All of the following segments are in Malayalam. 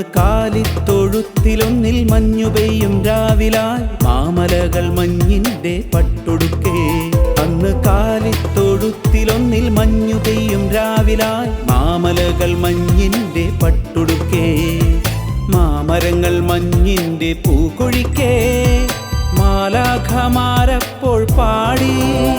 മാന്ന് കാലിത്തൊഴുത്തിലൊന്നിൽ മഞ്ഞു പെയ്യും രാവിലാൽ മാമലകൾ മഞ്ഞിന്റെ പട്ടൊടുക്കേ. അന്ന് കാലിത്തൊഴുത്തിലൊന്നിൽ മഞ്ഞു പെയ്യും രാവിലാൽ മാമലകൾ മഞ്ഞിന്റെ പട്ടൊടുക്കേ. മാമരങ്ങൾ മഞ്ഞിന്റെ പൂക്കൊഴിക്കേ. മാലാഖമാരപ്പോൾ പാടി.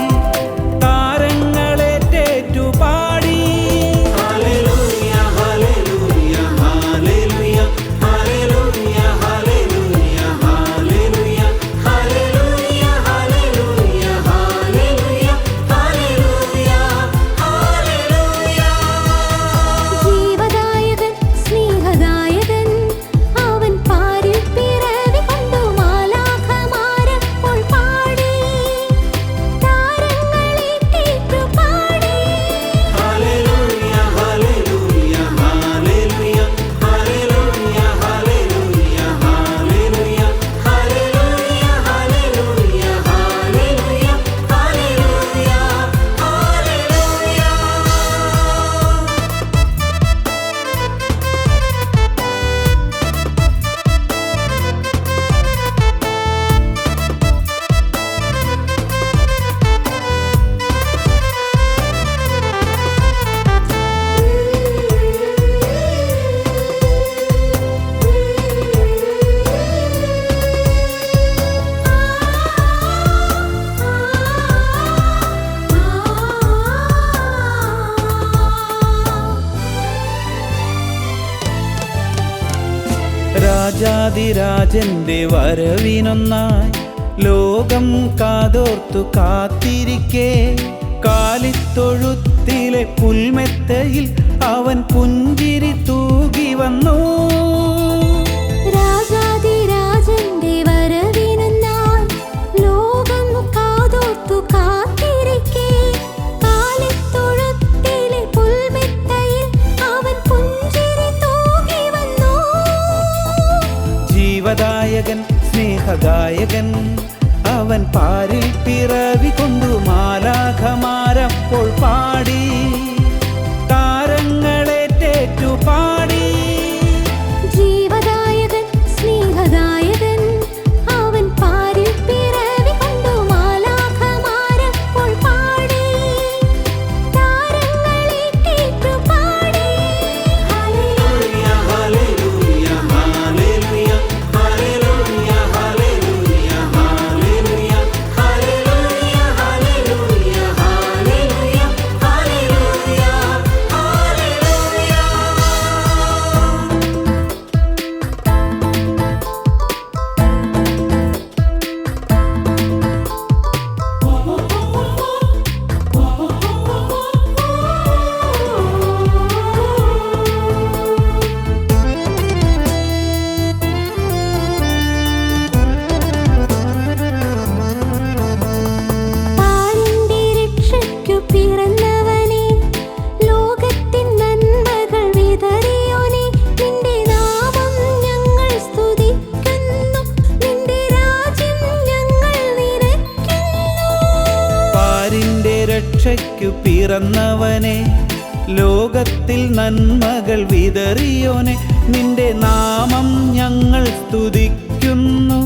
രാജാതിരാജന്റെ വരവിനൊന്നായി ലോകം കാതോർത്തു കാത്തിരിക്കേ. കാലിത്തൊഴുത്തിലെ പുൽമെത്തയിൽ അവൻ പുഞ്ചിരി തൂകി വന്നു. ഗായകൻ സ്നേഹദായകൻ അവൻ പാരിൽ പിറവി കൊണ്ടു മാലാഖമാരപ്പോൾ പാടി. ശിക്ഷയ്ക്കു പിറന്നവനെ ലോകത്തിൽ നന്മകൾ വിതറിയോനെ നിന്റെ നാമം ഞങ്ങൾ സ്തുതിക്കുന്നു.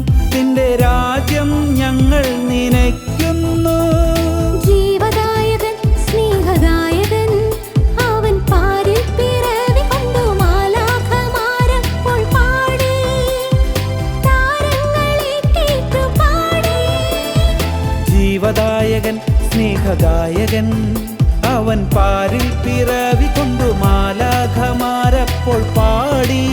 மனிதன் അവൻ പാരിൽ പിറവി കൊണ്ടു മാലാഖമാരപ്പോൾ പാടി